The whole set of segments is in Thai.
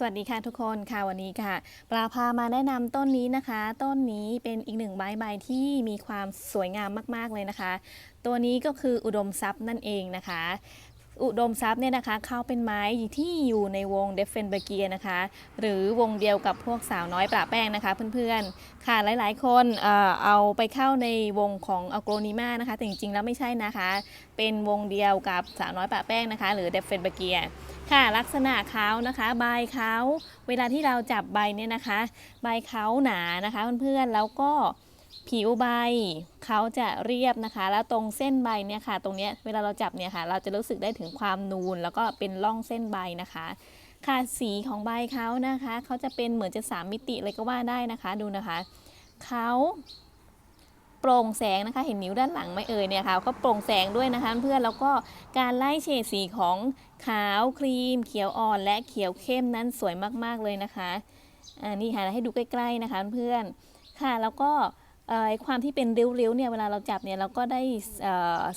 สวัสดีค่ะทุกคนค่ะวันนี้ค่ะ ปลาพามาแนะนำต้นนี้นะคะ ต้นนี้เป็นอีกหนึ่งใบใบที่มีความสวยงามมาก ๆ เลยนะคะ ตัวนี้ก็คืออุดมทรัพย์นั่นเองนะคะ อุดมทรัพย์เนี่ยนะคะเขาเป็นไม้ที่อยู่ในวงเดฟเฟนเบเกียนะคะ หรือวงเดียวกับพวกสาวน้อยปลาแป้งนะคะเพื่อนๆค่ะหลายๆ คนเอ่อเอาไปเข้าในวงของอโกรนิมานะคะแต่จริงๆแล้วไม่ใช่นะคะ เป็นวงเดียวกับสาวน้อยปลาแป้งนะคะ หรือเดฟเฟนเบเกีย ค่ะลักษณะเขานะคะ ใบเขาเวลาที่เราจับใบเนี่ยนะคะ ใบเขาหนานะคะเพื่อนๆแล้วก็ผิวใบเขาจะเรียบนะคะ แล้วตรงเส้นใบเนี่ยค่ะ ตรงเนี้ยเวลาเราจับเนี่ยค่ะ เราจะรู้สึกได้ถึงความนูน แล้วก็เป็นร่องเส้นใบนะคะ ค่ะสีของใบเขานะคะเขาจะเป็นเหมือนจะสามมิติเลยก็ว่าได้นะคะดูนะคะเขา โปร่งแสงนะคะ เห็นนิ้วด้านหลังไหม่เอ่ยเนี่ยค่ะก็โปร่งแสงด้วยนะคะเพื่อนแล้วก็การไล่เฉดสีของขาวครีม เขียวอ่อน และเขียวเข้มนั้นสวยมากๆเลยนะคะอ่านี่ค่ะให้ดูใกล้ๆนะคะเพื่อนค่ะแล้วก็เอ่อความที่เป็นริ้วๆเนี่ยเวลาเราจับเนี่ยเราก็ได้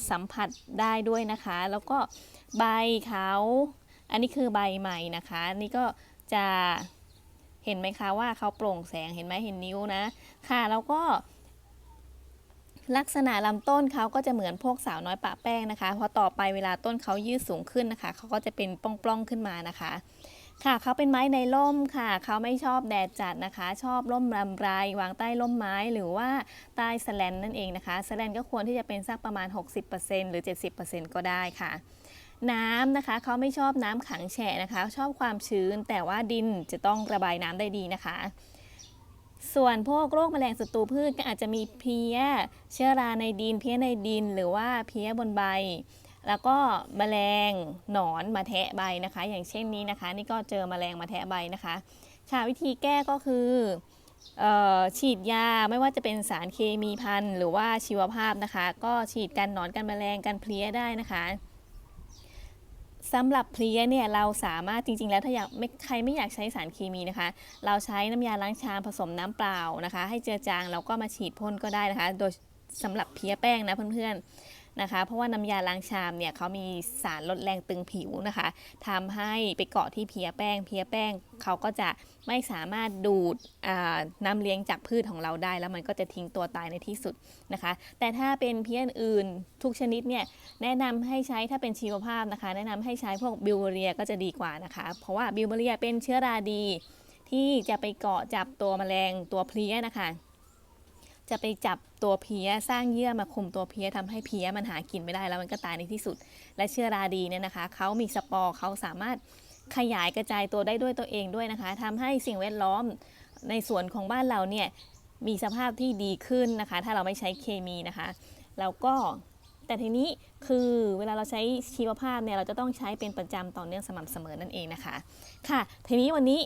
สัมผัสได้ด้วยนะคะ แล้วก็ใบเขาอันนี้คือใบใหม่นะคะนี่ก็จะเห็นไหมคะว่าเขาโปร่งแสงเห็นไหมเห็นนิ้วนะค่ะแล้วก็ ลักษณะลำต้นเขาก็จะเหมือนพวกสาวน้อยปะแป้งนะคะ พอต่อไปเวลาต้นเขายืดสูงขึ้นนะคะ เขาก็จะเป็นป้องๆขึ้นมานะคะ ค่ะเขาเป็นไม้ในร่มค่ะ เขาไม่ชอบแดดจัดนะคะ ชอบร่มรำไรวางใต้ร่มไม้หรือว่าใต้สแลนนั่นเองนะคะสแลนก็ควรที่จะเป็นสักประมาณ 60%หรือ 70%ก็ได้ค่ะน้ำนะคะเขาไม่ชอบน้ำขังแฉะนะคะ ชอบความชื้นแต่ว่าดินจะต้องระบายน้ำได้ดีนะคะ ส่วนพวกโรคแมลงศัตรูพืชก็อาจจะมีเพี้ย เชื้อราในดิน เพี้ยในดิน หรือว่าเพี้ยบนใบ แล้วก็แมลงหนอนมาแทะใบนะคะ อย่างเช่นนี้นะคะ นี่ก็เจอแมลงมาแทะใบนะคะค่ะวิธีแก้ก็คือออฉีดยาไม่ว่าจะเป็นสารเคมีพันหรือว่าชีวภาพนะคะ ก็ฉีดกันหนอนกันแมลงกันเพลี้ยได้นะคะ สำหรับเพลี้ยเนี่ยเราสามารถจริง ๆ แล้วถ้าอยากไม่ใครไม่อยากใช้สารเคมีนะคะ เราใช้น้ำยาล้างชามผสมน้ำเปล่านะคะ ให้เจือจางแล้วก็มาฉีดพ่นก็ได้นะคะ โดยสำหรับเพี้ยแป้งนะเพื่อนๆ นะคะ เพราะว่าน้ำยาล้างชามเนี่ยเขามีสารลดแรงตึงผิวนะคะทำให้ไปเกาะที่เพี้ยแป้ง เพี้ยแป้งเขาก็จะไม่สามารถดูดน้ำเลี้ยงจากพืชของเราได้ แล้วมันก็จะทิ้งตัวตายในที่สุดนะคะ แต่ถ้าเป็นเพี้ยอื่นทุกชนิดเนี่ยแนะนำให้ใช้ถ้าเป็นชีวภาพนะคะ แนะนำให้ใช้พวกบิวเรียก็จะดีกว่านะคะ เพราะว่าบิวเรียเป็นเชื้อราดี ที่จะไปเกาะจับตัวแมลงตัวเพลี้ยนะคะ จะไปจับตัวเพี้ยสร้างเยื่อมาคุมตัวเพี้ยทำให้เพี้ยมันหากินไม่ได้แล้วมันก็ตายในที่สุด และเชื้อราดีเนี่ยนะคะเขามีสปอร์เขาสามารถขยายกระจายตัวได้ด้วยตัวเองด้วยนะคะทำให้สิ่งแวดล้อมในสวนของบ้านเราเนี่ยมีสภาพที่ดีขึ้นนะคะ ถ้าเราไม่ใช้เคมีนะคะแล้วก็แต่ทีนี้คือเวลาเราใช้ชีวภาพเนี่ยเราจะต้องใช้เป็นประจำต่อเนื่องสม่ำเสมอนั่นเองนะคะ ค่ะ ทีนี้วันนี้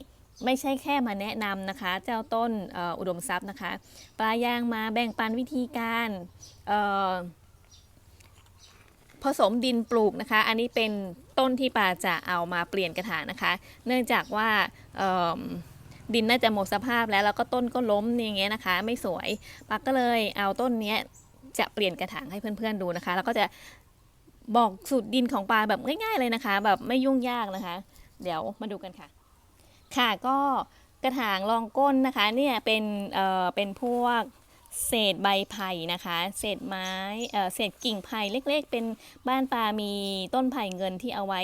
ไม่ใช่แค่มาแนะนำนะคะ เจ้าต้นอออุดมทรัพย์นะคะปลายางมาแบ่งปันวิธีการผสมดินปลูกนะคะ อันนี้เป็นต้นที่ปลาจะเอามาเปลี่ยนกระถางนะคะ เนื่องจากว่าดินน่าจะหมดสภาพแล้วแล้วก็ต้นก็ล้มอย่างเงี้ยนะคะ ไม่สวยปาก็เลยเอาต้นเนี้ยจะเปลี่ยนกระถางให้เพื่อนๆดูนะคะ แล้วก็จะบอกสูตรดินของปลาแบบง่าย ๆเลยนะคะ แบบไม่ยุ่งยากนะคะ เดี๋ยวมาดูกันค่ะ ค่ะก็กระถางรองก้นนะคะเนี่ยเป็นเอ่อเป็นพวกเศษใบไผ่นะคะ เศษไม้เอ่อเศษกิ่งไผ่เล็กๆ เป็นบ้านปลามีต้นไผ่เงินที่เอาไว้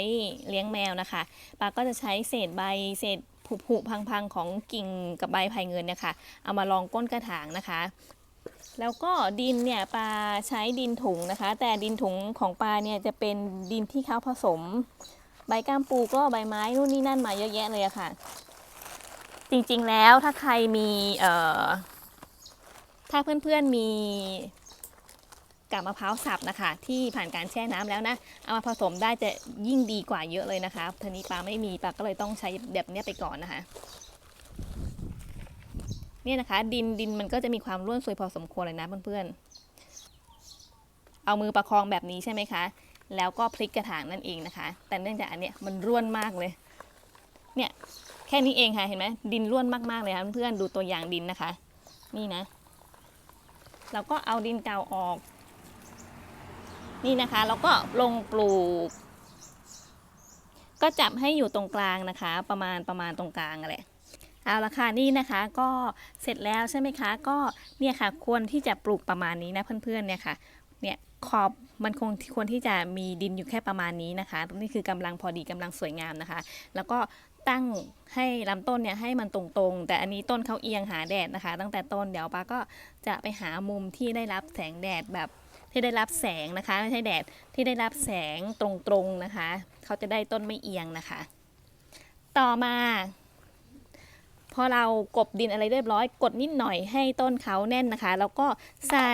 เลี้ยงแมวนะคะปลาก็จะใช้เศษใบเศษผุๆพังๆของกิ่งกับใบไผ่เงินเนี่ยค่ะเอามารองก้นกระถางนะคะ แล้วก็ดินเนี่ยปลาใช้ดินถุงนะคะ แต่ดินถุงของปลาเนี่ยจะเป็นดินที่เขาผสม ใบก้ามปูก็ใบไม้นู่นนี่นั่นมาเยอะแยะเลยอะค่ะ จริงๆแล้วถ้าใครมีเอ่อถ้าเพื่อนๆมีกาบมะพร้าวสับนะคะ ที่ผ่านการแช่น้ำแล้วนะ เอามาผสมได้จะยิ่งดีกว่าเยอะเลยนะคะทีนี้ปลาไม่มีปลาก็เลยต้องใช้แบบนี้ไปก่อนนะคะเนี่ยนะคะ ดินดินมันก็จะมีความร่วนซุยพอสมควรเลยนะเพื่อนๆเอามือประคองแบบนี้ใช่ไหมคะ แล้วก็พลิกกระถางนั่นเองนะคะ แต่เนื่องจากอันเนี้ยมันร่วนมากเลย เนี่ย แค่นี้เองค่ะเห็นไหมดินร่วนมากๆเลยค่ะเพื่อนๆดูตัวอย่างดินนะคะ นี่นะ เราก็เอาดินเก่าออก นี่นะคะ แล้วก็ลงปลูก ก็จับให้อยู่ตรงกลางนะคะ ประมาณประมาณตรงกลางอะไรเอาละค่ะนี่นะคะก็เสร็จแล้วใช่ไหมคะ ก็เนี่ยค่ะควรที่จะปลูกประมาณนี้นะเพื่อนๆเนี่ยค่ะเนี่ยขอบ มันคงควรที่จะมีดินอยู่แค่ประมาณนี้นะคะ นี่คือกำลังพอดีกำลังสวยงามนะคะ แล้วก็ตั้งให้ลำต้นเนี่ยให้มันตรงๆ แต่อันนี้ต้นเขาเอียงหาแดดนะคะ ตั้งแต่ต้นเดี๋ยวป้าก็จะไปหามุมที่ได้รับแสงแดดแบบที่ได้รับแสงนะคะไม่ใช่แดดที่ได้รับแสงตรงๆนะคะ เขาจะได้ต้นไม่เอียงนะคะ ต่อมาพอเรากบดินอะไรเรียบร้อย กดนิดหน่อยให้ต้นเขาแน่นนะคะ แล้วก็ใส่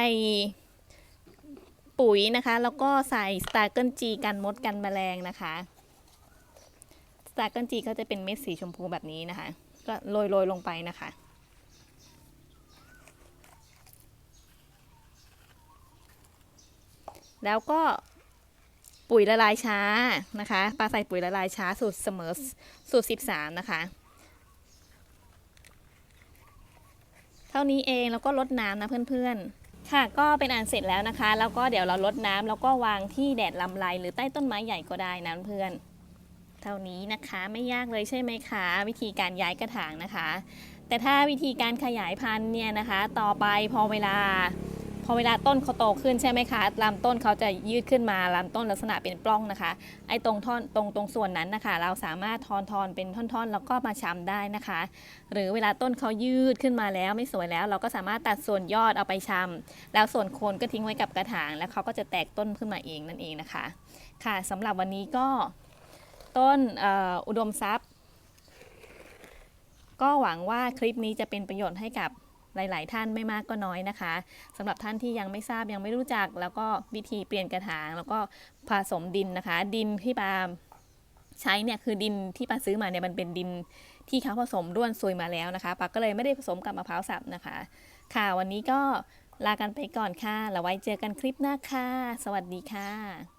ปุ๋ยนะคะ แล้วก็ใส่สตาร์เกิลจีกันมดกันแมลงนะคะสตาร์เกิลจีก็จะเป็นเม็ดสีชมพูแบบนี้นะคะ ก็โรยโรยลงไปนะคะแล้วก็ปุ๋ยละลายช้านะคะปลาใส่ปุ๋ยละลายช้าสูตรเสมอสูตร 13 นะคะ เท่านี้เองแล้วก็ลดน้ำนะเพื่อนๆ ค่ะก็เป็นอันเสร็จแล้วนะคะ แล้วก็เดี๋ยวเราลดน้ำแล้วก็วางที่แดดลำไรหรือใต้ต้นไม้ใหญ่ก็ได้นะเพื่อน เท่านี้นะคะไม่ยากเลยใช่ไหมคะ วิธีการย้ายกระถางนะคะ แต่ถ้าวิธีการขยายพันธุ์เนี่ยนะคะ ต่อไปพอเวลา พอเวลาต้นเขาโตขึ้นใช่ไหมคะลำต้นเขาจะยืดขึ้นมาลำต้นลักษณะเป็นปล้องนะคะ ไอ้ตรงท่อนตรงตรงส่วนนั้นนะคะ เราสามารถทอนทอนเป็นท่อนๆ แล้วก็มาชำได้นะคะ หรือเวลาต้นเขายืดขึ้นมาแล้วไม่สวยแล้ว เราก็สามารถตัดส่วนยอดเอาไปชำแล้วส่วนโคนก็ทิ้งไว้กับกระถาง แล้วเขาก็จะแตกต้นขึ้นมาเองนั่นเองนะคะ ค่ะสำหรับวันนี้ก็ต้นอออุดมทรัพย์ ก็หวังว่าคลิปนี้จะเป็นประโยชน์ให้กับ หลาย ๆ ท่านไม่มากก็น้อยนะคะสำหรับท่านที่ยังไม่ทราบยังไม่รู้จัก แล้วก็วิธีเปลี่ยนกระถาง แล้วก็ผสมดินนะคะ ดินที่ปาใช้เนี่ยคือดินที่ปาซื้อมาเนี่ยมันเป็นดินที่เขาผสมร่วนซุยมาแล้วนะคะปาก็เลยไม่ได้ผสมกับมะพร้าวสับนะคะ ค่ะวันนี้ก็ลากันไปก่อนค่ะแล้วไว้เจอกันคลิปหน้าค่ะ สวัสดีค่ะ